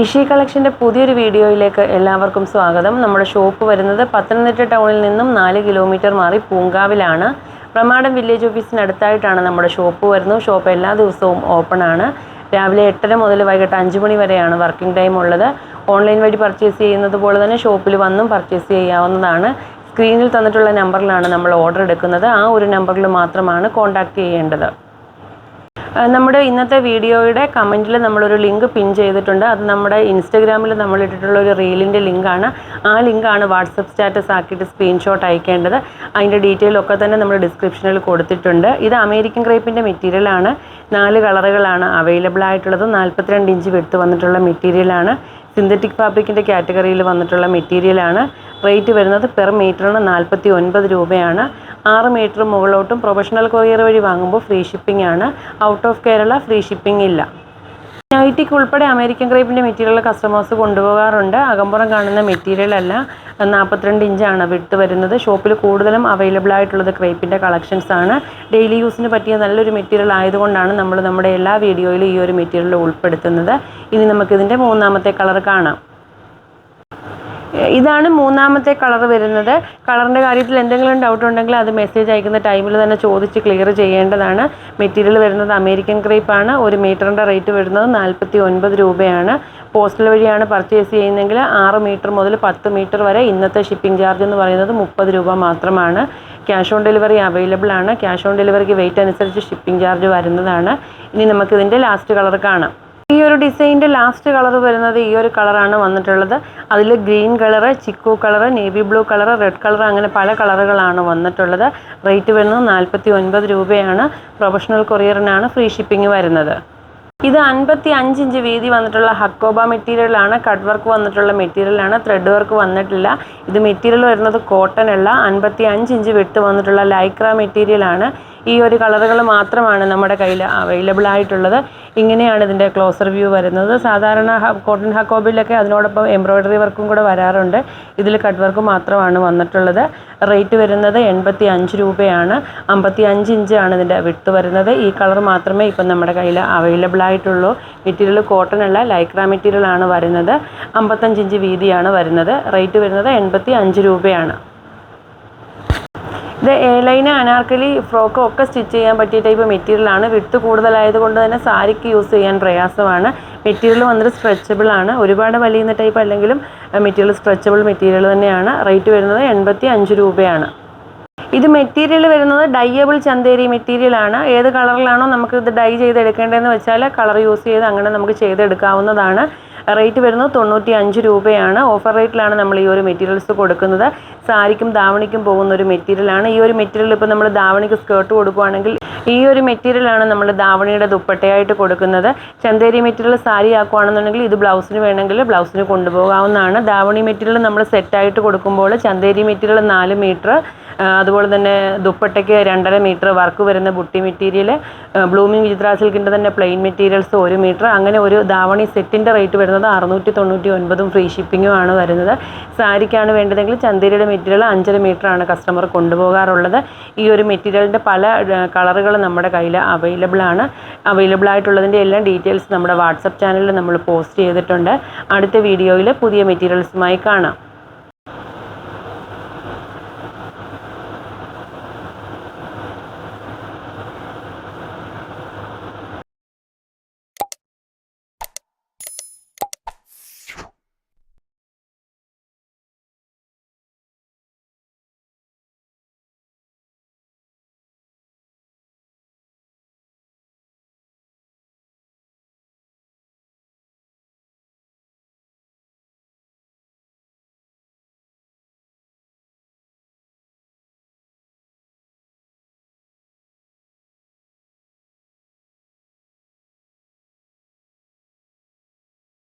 ഇഷി കളക്ഷന്റെ പുതിയൊരു വീഡിയോയിലേക്ക് എല്ലാവർക്കും സ്വാഗതം. നമ്മുടെ ഷോപ്പ് വരുന്നത് പത്തനംതിട്ട ടൗണിൽ നിന്നും നാല് കിലോമീറ്റർ മാറി പൂങ്കാവിലാണ്. പ്രമാടം വില്ലേജ് ഓഫീസിനടുത്തായിട്ടാണ് നമ്മുടെ ഷോപ്പ് വരുന്നത്. ഷോപ്പ് എല്ലാ ദിവസവും ഓപ്പൺ ആണ്. രാവിലെ എട്ടര മുതൽ വൈകിട്ട് അഞ്ച് മണി വരെയാണ് വർക്കിംഗ് ടൈം ഉള്ളത്. ഓൺലൈൻ വഴി പർച്ചേസ് ചെയ്യുന്നത് പോലെ തന്നെ ഷോപ്പിൽ വന്നും പർച്ചേസ് ചെയ്യാവുന്നതാണ്. സ്ക്രീനിൽ തന്നിട്ടുള്ള നമ്പറിലാണ് നമ്മൾ ഓർഡർ എടുക്കുന്നത്. ആ ഒരു നമ്പറിൽ മാത്രമാണ് കോൺടാക്റ്റ് ചെയ്യേണ്ടത്. നമ്മുടെ ഇന്നത്തെ വീഡിയോയുടെ കമന്റിൽ നമ്മളൊരു ലിങ്ക് പിൻ ചെയ്തിട്ടുണ്ട്. അത് നമ്മുടെ ഇൻസ്റ്റഗ്രാമിൽ നമ്മൾ ഇട്ടിട്ടുള്ള ഒരു റീലിന്റെ ലിങ്കാണ്. ആ ലിങ്കാണ് വാട്സപ്പ് സ്റ്റാറ്റസ് ആക്കിയിട്ട് സ്ക്രീൻഷോട്ട് അയക്കേണ്ടത്. അതിന്റെ ഡീറ്റെയിൽ ഒക്കെ തന്നെ നമ്മൾ ഡിസ്ക്രിപ്ഷനിൽ കൊടുത്തിട്ടുണ്ട്. ഇത് അമേരിക്കൻ ക്രേപ്പിന്റെ മെറ്റീരിയലാണ്. നാല് കളറുകളാണ് അവൈലബിൾ ആയിട്ടുള്ളത് നാൽപ്പത്തിരണ്ട് ഇഞ്ച് വെട്ട് വന്നിട്ടുള്ള മെറ്റീരിയലാണ്. സിന്തറ്റിക് ഫാബ്രിക്കിന്റെ കാറ്റഗറിയിൽ വന്നിട്ടുള്ള മെറ്റീരിയലാണ്. റേറ്റ് വരുന്നത് പെർ മീറ്ററിന് നാൽപ്പത്തി ഒൻപത് രൂപയാണ്. ആറ് മീറ്റർ മുകളിലോട്ടും പ്രൊഫഷണൽ കൊറിയർ വഴി വാങ്ങുമ്പോൾ ഫ്രീ ഷിപ്പിംഗ് ആണ്. Out of Kerala free shipping ഇല്ല. നൈറ്റിക്ക് ഉൾപ്പെടെ അമേരിക്കൻ ക്രേപ്പിന്റെ മെറ്റീരിയൽ കസ്റ്റമേഴ്സ് കൊണ്ടുപോകാറുണ്ട്. അകമ്പുറം കാണുന്ന മെറ്റീരിയൽ അല്ല. നാൽപ്പത്തിരണ്ട് ഇഞ്ചാണ് വിട്ട് വരുന്നത്. ഷോപ്പിൽ കൂടുതലും അവൈലബിൾ ആയിട്ടുള്ളത് ക്രേപ്പിന്റെ കളക്ഷൻസ് ആണ്. ഡെയിലി യൂസിന് പറ്റിയ നല്ലൊരു മെറ്റീരിയൽ ആയതുകൊണ്ടാണ് നമ്മൾ നമ്മുടെ എല്ലാ വീഡിയോയിലും ഈ ഒരു മെറ്റീരിയൽ ഉൾപ്പെടുത്തുന്നത്. ഇനി നമുക്കിതിന്റെ മൂന്നാമത്തെ കളർ കാണാം. ഇതാണ് മൂന്നാമത്തെ കളർ വരുന്നത്. കളറിന്റെ കാര്യത്തിൽ എന്തെങ്കിലും ഡൗട്ട് ഉണ്ടെങ്കിൽ അത് മെസ്സേജ് അയക്കുന്ന ടൈമിൽ തന്നെ ചോദിച്ച് ക്ലിയർ ചെയ്യേണ്ടതാണ്. മെറ്റീരിയൽ വരുന്നത് അമേരിക്കൻ ക്രേപ്പ് ആണ്. ഒരു മീറ്ററിന്റെ റേറ്റ് വരുന്നത് നാൽപ്പത്തി ഒൻപത് രൂപയാണ്. പോസ്റ്റൽ വഴിയാണ് പർച്ചേസ് ചെയ്യുന്നതെങ്കിൽ ആറ് മീറ്റർ മുതൽ പത്ത് മീറ്റർ വരെ ഇന്നത്തെ ഷിപ്പിംഗ് ചാർജ് എന്ന് പറയുന്നത് മുപ്പത് രൂപ മാത്രമാണ്. ക്യാഷ് ഓൺ ഡെലിവറി അവൈലബിൾ ആണ്. ക്യാഷ് ഓൺ ഡെലിവറിക്ക് വെയിറ്റ് അനുസരിച്ച് ഷിപ്പിംഗ് ചാർജ് വരുന്നതാണ്. ഇനി നമുക്കിതിന്റെ ലാസ്റ്റ് കളർ കാണാം. ഈ ഒരു ഡിസൈനിന്റെ ലാസ്റ്റ് കളർ വരുന്നത് ഈ ഒരു കളറാണ് വന്നിട്ടുള്ളത്. അതിൽ green colour chikoo colour navy blue colour red colour അങ്ങനെ പല കളറുകളാണ് വന്നിട്ടുള്ളത്. റേറ്റ് വരുന്നത് നാൽപ്പത്തി ഒൻപത് രൂപയാണ്. പ്രൊഫഷണൽ കൊറിയറിനാണ് ഫ്രീ ഷിപ്പിംഗ് വരുന്നത്. ഇത് അൻപത്തി അഞ്ച് ഇഞ്ച് വീതി വന്നിട്ടുള്ള ഹക്കോബ മെറ്റീരിയലാണ് കട്ട് വർക്ക് വന്നിട്ടുള്ള മെറ്റീരിയലാണ് ത്രെഡ് വർക്ക് വന്നിട്ടില്ല. ഇത് മെറ്റീരിയൽ വരുന്നത് കോട്ടൺ അല്ല. അൻപത്തി അഞ്ച് ഇഞ്ച് വിട്ട് വന്നിട്ടുള്ള ലൈക്ര മെറ്റീരിയലാണ് ഈ ഒരു കളറുകൾ മാത്രമാണ് നമ്മുടെ കയ്യിൽ അവൈലബിൾ ആയിട്ടുള്ളത്. ഇങ്ങനെയാണ് ഇതിന്റെ ക്ലോസർ വ്യൂ വരുന്നത്. സാധാരണ കോട്ടൺ ഹക്കോബിലൊക്കെ അതിനോടൊപ്പം എംബ്രോയ്ഡറി വർക്കും കൂടെ വരാറുണ്ട്. ഇതിൽ കട്ട് വർക്ക് മാത്രമാണ് വന്നിട്ടുള്ളത്. റേറ്റ് വരുന്നത് എൺപത്തി അഞ്ച് രൂപയാണ്. അമ്പത്തി അഞ്ച് ഇഞ്ചാണ് ഇതിന്റെ വിട്ട് വരുന്നത്. ഈ കളർ മാത്രമേ ഇപ്പം നമ്മുടെ കയ്യിൽ അവൈലബിൾ ആയിട്ടുള്ളൂ. മെറ്റീരിയൽ കോട്ടൺ അല്ല ലൈക്ര മെറ്റീരിയൽ ആണ് വരുന്നത്. അമ്പത്തഞ്ച് ഇഞ്ച് വീതിയാണ് വരുന്നത്. റേറ്റ് വരുന്നത് എൺപത്തി അഞ്ച് രൂപയാണ്. ഇത് എ അനാർക്കലി ഫ്രോക്കും ഒക്കെ സ്റ്റിച്ച് ചെയ്യാൻ പറ്റിയ ടൈപ്പ് മെറ്റീരിയലാണ് വിട്ട് കൂടുതലായത് കൊണ്ട് തന്നെ സാരിക്ക് യൂസ് ചെയ്യാൻ പ്രയാസമാണ്. മെറ്റീരിയൽ വന്നിട്ട് സ്ട്രെച്ചബിൾ ആണ്. ഒരുപാട് വലിയുന്ന ടൈപ്പ് അല്ലെങ്കിലും മെറ്റീരിയൽ സ്ട്രെച്ചബിൾ മെറ്റീരിയൽ തന്നെയാണ്. റേറ്റ് വരുന്നത് എൺപത്തി അഞ്ച് രൂപയാണ്. ഇത് മെറ്റീരിയൽ വരുന്നത് ഡൈയബിൾ ചന്തേരി മെറ്റീരിയൽ ആണ്. ഏത് കളറിലാണോ നമുക്ക് ഇത് ഡൈ ചെയ്തെടുക്കേണ്ടതെന്ന് വെച്ചാൽ കളർ യൂസ് ചെയ്ത് അങ്ങനെ നമുക്ക് ചെയ്തെടുക്കാവുന്നതാണ്. റേറ്റ് വരുന്നത് തൊണ്ണൂറ്റി അഞ്ച് രൂപയാണ് ഓഫർ റേറ്റിലാണ് നമ്മൾ ഈ ഒരു മെറ്റീരിയൽസ് കൊടുക്കുന്നത്. സാരിക്കും ധാവണിക്കും പോകുന്ന ഒരു മെറ്റീരിയലാണ് ഈ ഒരു മെറ്റീരിയൽ ഇപ്പോൾ നമ്മൾ ധാവണിക്ക് സ്കേർട്ട് കൊടുക്കുകയാണെങ്കിൽ ഈ ഒരു മെറ്റീരിയലാണ് നമ്മൾ ധാവണിയുടെ ദുപ്പട്ടയായിട്ട് കൊടുക്കുന്നത്. ചന്തേരി മെറ്റീരിയൽ സാരി ആക്കുകയാണെന്നുണ്ടെങ്കിൽ ഇത് ബ്ലൗസിന് വേണമെങ്കിൽ ബ്ലൗസിന് കൊണ്ടുപോകാവുന്നതാണ്. ധാവണി മെറ്റീരിയൽ നമ്മൾ സെറ്റായിട്ട് കൊടുക്കുമ്പോൾ ചന്തേരി മെറ്റീരിയൽ നാല് മീറ്റർ അതുപോലെ തന്നെ ദുപ്പട്ടയ്ക്ക് രണ്ടര മീറ്റർ വർക്ക് വരുന്ന ബുട്ടി മെറ്റീരിയൽ ബ്ലൂമിംഗ് വിചിത്ര സിൽക്കിന്റെ തന്നെ പ്ലെയിൻ മെറ്റീരിയൽസ് ഒരു മീറ്റർ. അങ്ങനെ ഒരു ദാവണി സെറ്റിന്റെ റേറ്റ് വരുന്നത് അറുന്നൂറ്റി തൊണ്ണൂറ്റി ഒൻപതും ഫ്രീ ഷിപ്പിങ്ങും ആണ് വരുന്നത്. സാരിക്കാണ് വേണ്ടതെങ്കിൽ ചന്തേരിയുടെ മെറ്റീരിയൽ അഞ്ചര മീറ്റർ ആണ് കസ്റ്റമർ കൊണ്ടുപോകാറുള്ളത്. ഈ ഒരു മെറ്റീരിയലിന്റെ പല കളറുകൾ നമ്മുടെ കയ്യിൽ അവൈലബിൾ ആണ്. അവൈലബിൾ ആയിട്ടുള്ളതിന്റെ എല്ലാം ഡീറ്റെയിൽസ് നമ്മുടെ വാട്സപ്പ് ചാനലിൽ നമ്മൾ പോസ്റ്റ് ചെയ്തിട്ടുണ്ട്. അടുത്ത വീഡിയോയിൽ പുതിയ മെറ്റീരിയൽസുമായി കാണാം.